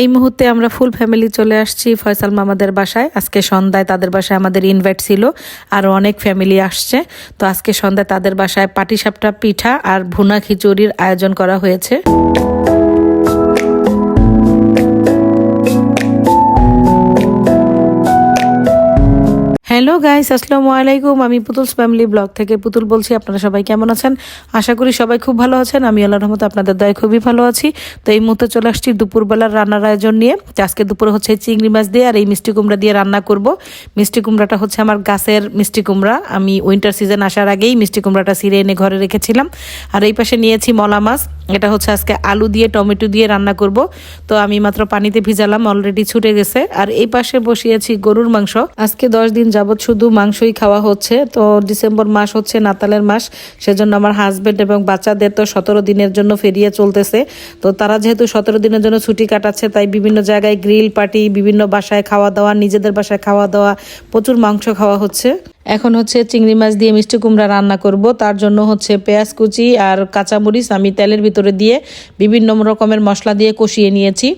এই মুহূর্তে আমরা ফুল ফ্যামিলি চলে আসছি ফয়সাল মামাদের বাসায়। আজকে সন্ধ্যায় তাদের বাসায় আমাদের ইনভাইট ছিল, আর অনেক ফ্যামিলি আসছে। তো আজকে সন্ধ্যায় তাদের বাসায় পাটিসাপটা পিঠা আর ভুনা খিচুড়ির আয়োজন করা হয়েছে। হ্যালো গাইস, আসসালামু আলাইকুম। আমি পুতুলস ফ্যামিলি ব্লগ থেকে পুতুল বলছি, আপনারা সবাই কেমন আছেন? আশা করি সবাই খুব ভালো আছেন। আমি আল্লাহর রহমতে আপনাদের দয় খুবই ভালো আছি। তো এই মুহূর্তে চলে আসছি দুপুরবেলার রান্নার আয়োজন নিয়ে। আজকে দুপুরে হচ্ছে চিংড়ি মাছ দিয়ে আর এই মিষ্টি কুমড়া দিয়ে রান্না করব। মিষ্টি কুমড়াটা হচ্ছে আমার গাছের মিষ্টি কুমড়া। আমি উইন্টার সিজন আসার আগেই মিষ্টি কুমড়াটা সিরে এনে ঘরে রেখেছিলাম। আর এই পাশে নিয়েছি মলা মাছ। এটা হচ্ছে আজকে আলু দিয়ে, টমেটো দিয়ে রান্না করব। তো আমি মাত্র পানিতে ভিজালাম অলরেডি ছুটে গেছে। আর এই পাশে বসিয়েছি গরুর মাংস। আজকে দশ দিন যাবত শুধু মাংসই খাওয়া হচ্ছে। তো ডিসেম্বর মাস হচ্ছে নাতালের মাস, সেজন্য আমার হাজবেন্ড এবং বাচ্চাদের তো সতেরো দিনের জন্য ফেরিয়ে চলতেছে। তো তারা যেহেতু সতেরো দিনের জন্য ছুটি কাটাচ্ছে, তাই বিভিন্ন জায়গায় গ্রিল পার্টি বিভিন্ন বাসায় খাওয়া দাওয়া, নিজেদের বাসায় খাওয়া দাওয়া, প্রচুর মাংস খাওয়া হচ্ছে। এখন হচ্ছে চিংড়ি মাছ দিয়ে মিষ্টি কুমড়া রান্না করব। তার জন্য হচ্ছে পেঁয়াজ কুচি আর কাঁচামরিচ আমি তেলের ভিতরে দিয়ে বিভিন্ন রকমের মশলা দিয়ে কষিয়ে নিয়েছি।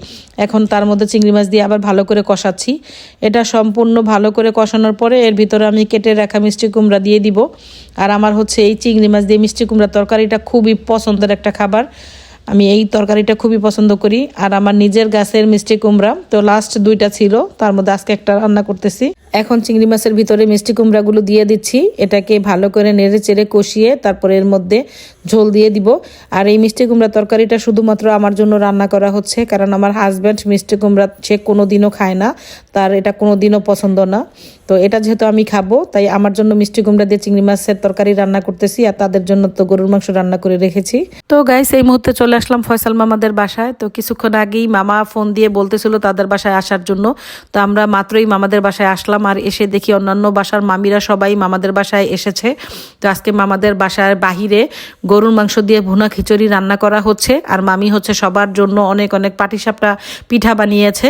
এখন তার মধ্যে চিংড়ি মাছ দিয়ে আবার ভালো করে কষাচ্ছি। এটা সম্পূর্ণ ভালো করে কষানোর পরে এর ভিতরে আমি কেটে রাখা মিষ্টি কুমড়া দিয়ে দিব। আর আমার হচ্ছে এই চিংড়ি মাছ দিয়ে মিষ্টি কুমড়া তরকারিটা খুবই পছন্দের একটা খাবার। আমি এই তরকারিটা খুবই পছন্দ করি। আর আমার নিজের গাছের মিষ্টি কুমড়া, তো লাস্ট দুইটা ছিল, তার মধ্যে আজকে একটা রান্না করতেছি। এখন চিংড়ি মাছের ভিতরে মিষ্টি কুমড়াগুলো দিয়ে দিচ্ছি। এটাকে ভালো করে নেড়ে চেড়ে কষিয়ে তারপরে এর মধ্যে ঝোল দিয়ে দিব। আর এই মিষ্টি কুমড়া তরকারিটা শুধুমাত্র আমার জন্য রান্না করা হচ্ছে, কারণ আমার হাজব্যান্ড মিষ্টি কুমড়া সে কোনো দিনও খায় না, তার এটা কোনো দিনও পছন্দ না। তো এটা যেহেতু আমি খাব, তাই আমার জন্য মিষ্টি কুমড়া দিয়ে চিংড়ি মাছের তরকারি রান্না করতেছি, আর তাদের জন্য তো গরুর মাংস রান্না করে রেখেছি। তো গাইস এই মুহূর্তে চলে আসলাম ফয়সাল মামাদের বাসায়। তো কিছুক্ষণ আগেই মামা ফোন দিয়ে বলতেছিল তাদের বাসায় আসার জন্য। তো আমরা মাত্রই মামাদের বাসায় আসলাম, আর এসে দেখি অন্যান্য বাসার মামিরা সবাই মামাদের বাসায় এসেছে। তো আজকে মামাদের বাসার বাহিরে গরুর মাংস দিয়ে ভুনা খিচুড়ি রান্না করা হচ্ছে, আর মামি হচ্ছে সবার জন্য অনেক অনেক পাটিসাপটা পিঠা বানিয়েছে।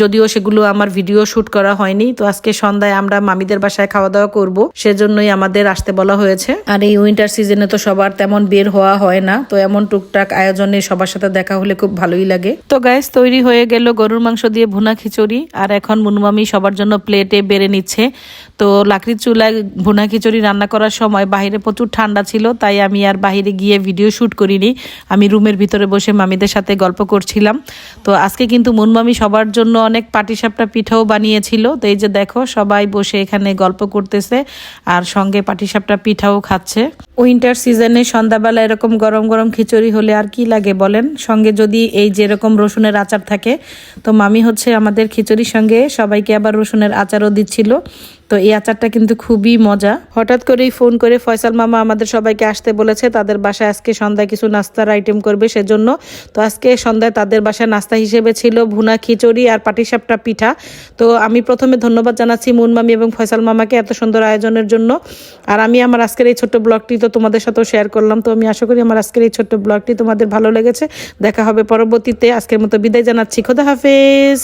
যদিও সেগুলো আমার ভিডিও শ্যুট করা হয়নি, তো আজকে সন্ধ্যায় আমরা মামিদের বাসায় খাওয়া দাওয়া করব, সেজন্যই আমাদের আসতে বলা হয়েছে। আর এই উইন্টার সিজনে তো সবার তেমন বের হওয়া হয় না, তো এমন টুকটাক আয়োজনে সবার সাথে দেখা হলে খুব ভালোই লাগে। তো গ্যাস তৈরি হয়ে গেল গরুর মাংস দিয়ে ভুনা খিচুড়ি, আর এখন মুনমামি সবার জন্য প্লেটে বেড়ে নিচ্ছে। তো লাকড়ির চুলায় ভুনা খিচুড়ি রান্না করার সময় বাইরে প্রচুর ঠান্ডা ছিল, তাই আমি আর বাইরে গিয়ে ভিডিও শ্যুট করিনি। আমি রুমের ভিতরে বসে মামিদের সাথে গল্প করছিলাম। তো আজকে কিন্তু মুনমামি সবার জন্য অনেক পাটিসাপটা পিঠাও বানিয়েছিল। তো এই যে দেখো, সবাই বসে এখানে গল্প করতেছে আর সঙ্গে পাটিসাপটা পিঠাও খাচ্ছে। উইন্টার সিজনে সন্ধ্যাবেলা এরকম গরম গরম খিচুড়ি হলে আর কি লাগে বলেন? সঙ্গে যদি এই যেরকম রসুনের আচার থাকে। তো মামি হচ্ছে আমাদের খিচুড়ির সঙ্গে সবাইকে আবার রসুনের আচারও দিচ্ছিল। তো এই আচারটা কিন্তু খুবই মজা। হঠাৎ করেই ফোন করে ফয়সাল মামা আমাদের সবাইকে আসতে বলেছে, তাদের বাসায় আজকে সন্ধ্যায় কিছু নাস্তার আইটেম করবে সেজন্য। তো আজকে সন্ধ্যায় তাদের বাসায় নাস্তা হিসেবে ছিল ভুনা খিচুড়ি আর পাটিসাপটা পিঠা। তো আমি প্রথমে ধন্যবাদ জানাচ্ছি মুন মামি এবং ফয়সাল মামাকে এত সুন্দর আয়োজনের জন্য। আর আমি আমার আজকের এই ছোট্ট ব্লগটি তো তোমাদের সাথেও শেয়ার করলাম। তো আমি আশা করি আমার আজকের এই ছোট্ট ব্লগটি তোমাদের ভালো লেগেছে। দেখা হবে পরবর্তীতে। আজকের মতো বিদায় জানাচ্ছি। খোদা হাফেজ।